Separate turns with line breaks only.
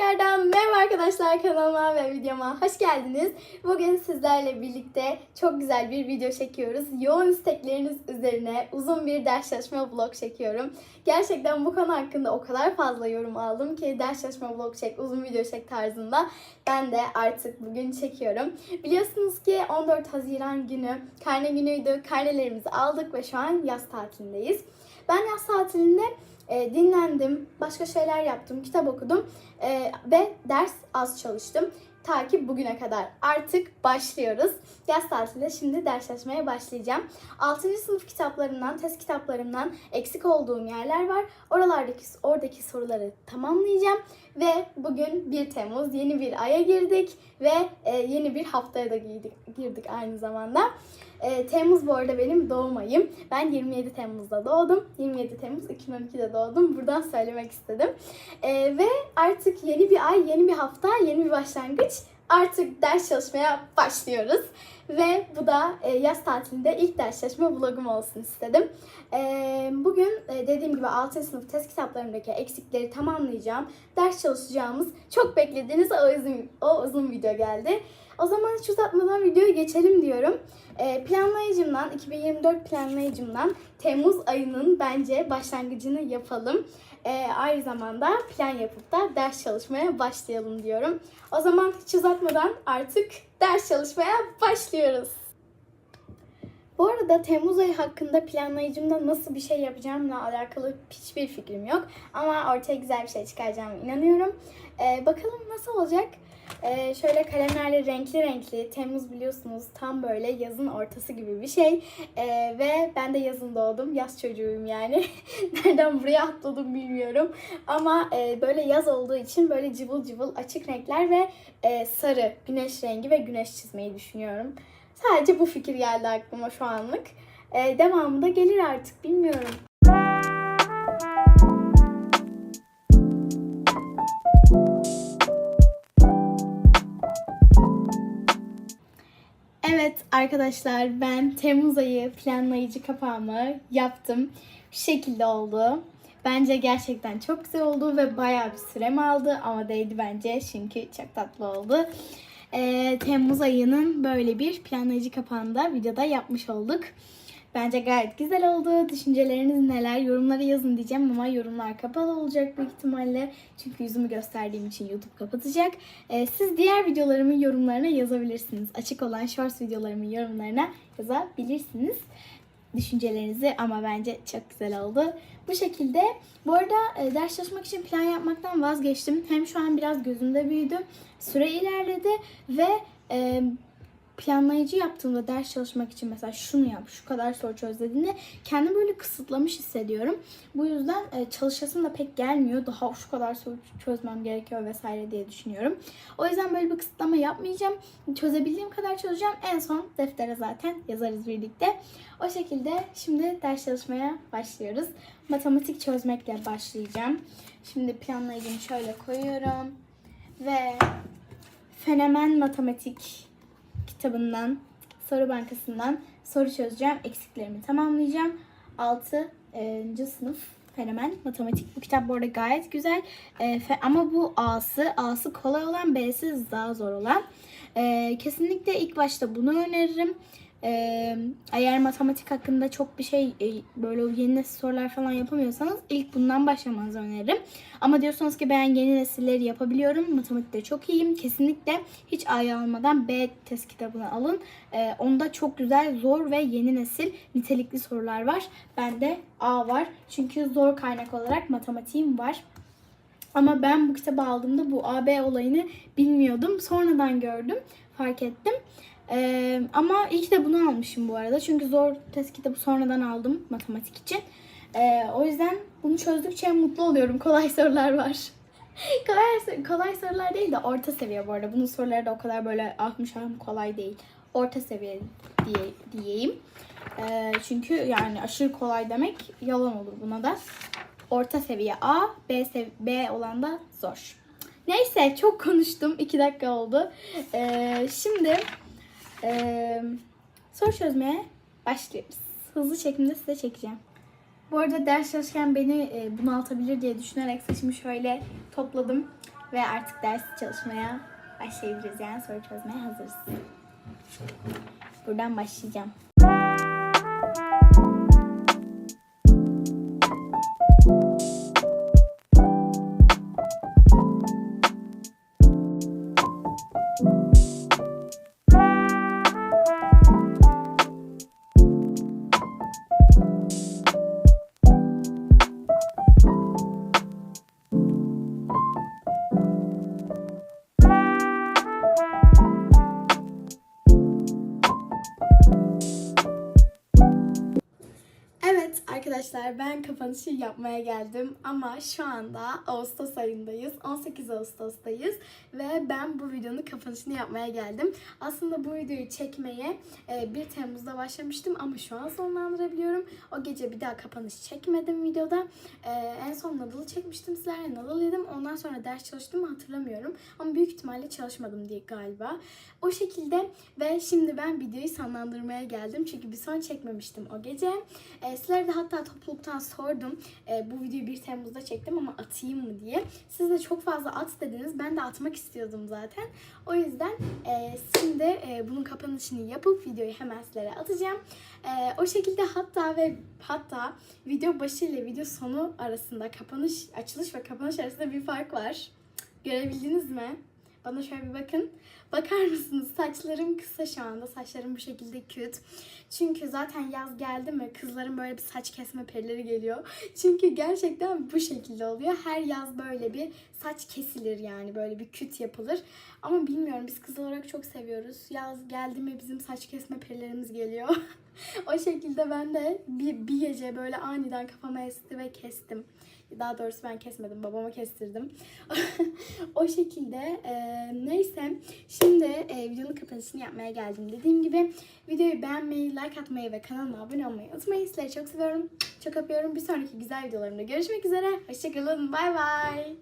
Tekrardan merhaba arkadaşlar kanalıma ve videoma hoş geldiniz. Bugün sizlerle birlikte çok güzel bir video çekiyoruz. Yoğun istekleriniz üzerine uzun bir ders çalışma vlog çekiyorum. Gerçekten bu konu hakkında o kadar fazla yorum aldım ki ders çalışma vlog çek, uzun video çek tarzında ben de artık bugün çekiyorum. Biliyorsunuz ki 14 Haziran günü karne günüydü. Karnelerimizi aldık ve şu an yaz tatilindeyiz. Ben yaz tatilinde e, dinlendim, başka şeyler yaptım, kitap okudum e, ve ders az çalıştım. Ta ki bugüne kadar. Artık başlıyoruz. Yaz tatilinde şimdi ders çalışmaya başlayacağım. 6. sınıf kitaplarından, test kitaplarımdan eksik olduğum yerler var. Oralardaki oradaki soruları tamamlayacağım ve bugün 1 Temmuz yeni bir aya girdik ve e, yeni bir haftaya da girdik, girdik aynı zamanda. E, Temmuz bu arada benim doğum ayım. Ben 27 Temmuz'da doğdum. 27 Temmuz 2012'de doğdum. Buradan söylemek istedim. E, ve artık yeni bir ay, yeni bir hafta, yeni bir başlangıç. Artık ders çalışmaya başlıyoruz. Ve bu da e, yaz tatilinde ilk ders çalışma vlogum olsun istedim. E, bugün e, dediğim gibi 6. sınıf test kitaplarımdaki eksikleri tamamlayacağım. Ders çalışacağımız çok beklediğiniz o uzun, o uzun video geldi. O zaman hiç uzatmadan videoya geçelim diyorum. Planlayıcımdan, 2024 planlayıcımdan Temmuz ayının bence başlangıcını yapalım. E, aynı zamanda plan yapıp da ders çalışmaya başlayalım diyorum. O zaman hiç uzatmadan artık ders çalışmaya başlıyoruz. Bu arada Temmuz ayı hakkında planlayıcımda nasıl bir şey yapacağımla alakalı hiçbir fikrim yok. Ama ortaya güzel bir şey çıkaracağıma inanıyorum. Ee, bakalım nasıl olacak? Ee, şöyle kalemlerle renkli renkli. Temmuz biliyorsunuz tam böyle yazın ortası gibi bir şey. Ee, ve ben de yazın doğdum. Yaz çocuğuyum yani. Nereden buraya atladım bilmiyorum. Ama e, böyle yaz olduğu için böyle cıvıl cıvıl açık renkler ve e, sarı güneş rengi ve güneş çizmeyi düşünüyorum. Sadece bu fikir geldi aklıma şu anlık. Ee, devamı da gelir artık bilmiyorum. Arkadaşlar ben Temmuz ayı planlayıcı kapağımı yaptım. Şu şekilde oldu. Bence gerçekten çok güzel oldu ve bayağı bir sürem aldı ama değdi bence çünkü çok tatlı oldu. Ee, Temmuz ayının böyle bir planlayıcı kapağını da videoda yapmış olduk. Bence gayet güzel oldu. Düşünceleriniz neler? Yorumlara yazın diyeceğim ama yorumlar kapalı olacak büyük ihtimalle. Çünkü yüzümü gösterdiğim için YouTube kapatacak. Ee, siz diğer videolarımın yorumlarına yazabilirsiniz. Açık olan shorts videolarımın yorumlarına yazabilirsiniz düşüncelerinizi ama bence çok güzel oldu. Bu şekilde bu arada e, ders çalışmak için plan yapmaktan vazgeçtim. Hem şu an biraz gözümde büyüdü. Süre ilerledi ve e, planlayıcı yaptığımda ders çalışmak için mesela şunu yap, şu kadar soru çöz dediğinde kendimi böyle kısıtlamış hissediyorum. Bu yüzden e, çalışasım da pek gelmiyor. Daha şu kadar soru çözmem gerekiyor vesaire diye düşünüyorum. O yüzden böyle bir kısıtlama yapmayacağım. Çözebildiğim kadar çözeceğim. En son deftere zaten yazarız birlikte. O şekilde şimdi ders çalışmaya başlıyoruz. Matematik çözmekle başlayacağım. Şimdi planlayıcımı şöyle koyuyorum. Ve Fenomen Matematik kitabından, soru bankasından soru çözeceğim. Eksiklerimi tamamlayacağım. 6. sınıf fenomen matematik. Bu kitap bu arada gayet güzel. E, ama bu A'sı, A'sı kolay olan, B'si daha zor olan. E, kesinlikle ilk başta bunu öneririm. Eğer matematik hakkında çok bir şey e, böyle yeni nesil sorular falan yapamıyorsanız ilk bundan başlamanızı öneririm. Ama diyorsanız ki ben yeni nesilleri yapabiliyorum. Matematikte çok iyiyim. Kesinlikle hiç A'yı almadan B test kitabını alın. Onda çok güzel, zor ve yeni nesil nitelikli sorular var. Bende A var. Çünkü zor kaynak olarak matematiğim var. Ama ben bu kitabı aldığımda bu AB olayını bilmiyordum. Sonradan gördüm, fark ettim. Ee, ama iyi de bunu almışım bu arada. Çünkü zor test kitabı sonradan aldım matematik için. Ee, o yüzden bunu çözdükçe mutlu oluyorum. Kolay sorular var. kolay, kolay sorular değil de orta seviye bu arada. Bunun soruları da o kadar böyle ahmış ahım kolay değil. Orta seviye diye, diyeyim. Ee, çünkü yani aşırı kolay demek yalan olur buna da. Orta seviye A, B, sev- B olan da zor. Neyse çok konuştum. 2 dakika oldu. Ee, şimdi ee, soru çözmeye başlıyoruz. Hızlı şekilde size çekeceğim. Bu arada ders çalışırken beni e, bunaltabilir diye düşünerek saçımı şöyle topladım. Ve artık ders çalışmaya başlayabiliriz. Yani soru çözmeye hazırız. Buradan başlayacağım. Arkadaşlar ben kapanışı yapmaya geldim ama şu anda Ağustos ayındayız. 18 Ağustos'tayız ve ben bu videonun kapanışını yapmaya geldim. Aslında bu videoyu çekmeye e, 1 Temmuz'da başlamıştım ama şu an sonlandırabiliyorum. O gece bir daha kapanış çekmedim videoda. E, en son Nadal'ı çekmiştim sizlerle. Nadal yedim. Ondan sonra ders çalıştım mı hatırlamıyorum. Ama büyük ihtimalle çalışmadım diye galiba. O şekilde ve şimdi ben videoyu sonlandırmaya geldim. Çünkü bir son çekmemiştim o gece. E, sizlere de hatta topluluktan sordum. E, bu videoyu 1 Temmuz'da çektim ama atayım mı diye. Siz de çok fazla at dediniz. Ben de atmak istiyordum zaten. O yüzden e, şimdi e, bunun kapanışını yapıp videoyu hemen sizlere atacağım. E, o şekilde hatta ve hatta video başı ile video sonu arasında kapanış, açılış ve kapanış arasında bir fark var. Görebildiniz mi? Bana şöyle bir bakın. Bakar mısınız? Saçlarım kısa şu anda. Saçlarım bu şekilde küt. Çünkü zaten yaz geldi mi kızların böyle bir saç kesme perileri geliyor. Çünkü gerçekten bu şekilde oluyor. Her yaz böyle bir saç kesilir yani. Böyle bir küt yapılır. Ama bilmiyorum biz kız olarak çok seviyoruz. Yaz geldi mi bizim saç kesme perilerimiz geliyor. o şekilde ben de bir, bir gece böyle aniden kafama esti ve kestim. Daha doğrusu ben kesmedim. Babama kestirdim. o şekilde e, neyse. Şimdi e, videonun kapanışını yapmaya geldim. Dediğim gibi videoyu beğenmeyi, like atmayı ve kanalıma abone olmayı unutmayın. Sizleri çok seviyorum. Çok öpüyorum. Bir sonraki güzel videolarımda görüşmek üzere. Hoşçakalın. Bay bay.